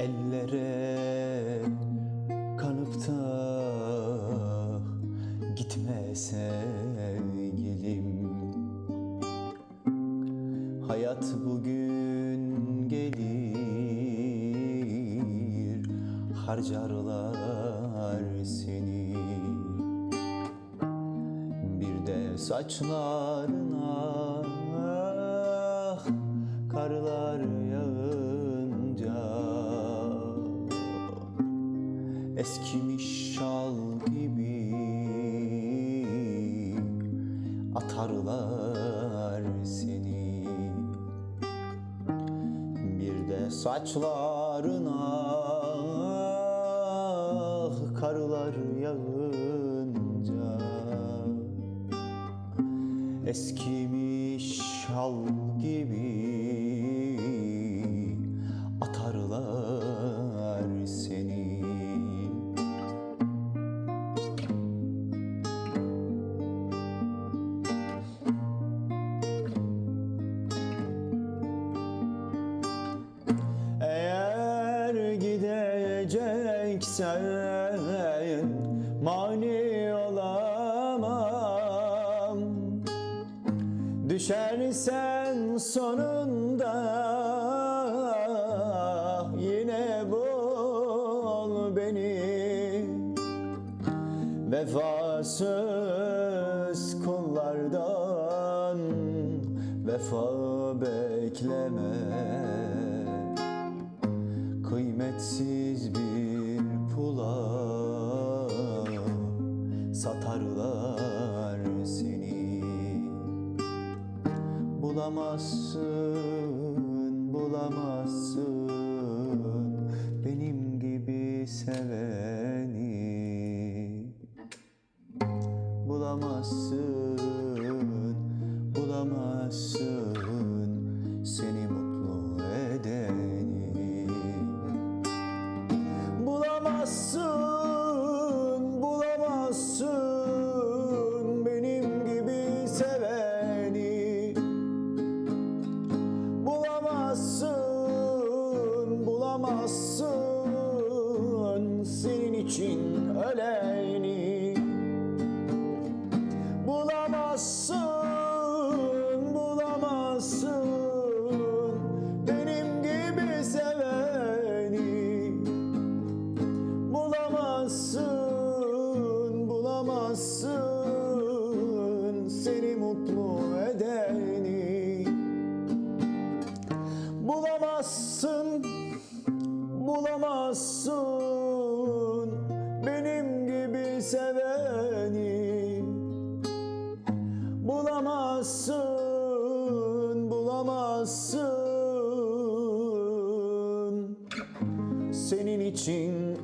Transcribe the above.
ellere kanıp da gitme sevgilim. Hayat bugün gelir harcarlar seni. Bir de saçlarına karlar yağınca Eskimiş şal gibi atarlar seni. Bir de saçlarına karlar yağınca Eskimiş şal gibi gideceksen mani olamam. Düşersen sonunda yine bul beni. Vefasız kullardan vefa bekleme. Kıymetsiz bir pula satarlar seni. Bulamazsın, bulamazsın benim gibi seveni. Bulamazsın, bulamazsın seni Bulamazsın, senin için öleni. Bulamazsın, bulamazsın benim gibi seveni. Bulamazsın, bulamazsın seni mutlu edeni bulamazsın benim gibi seveni Bulamazsın, bulamazsın. Senin için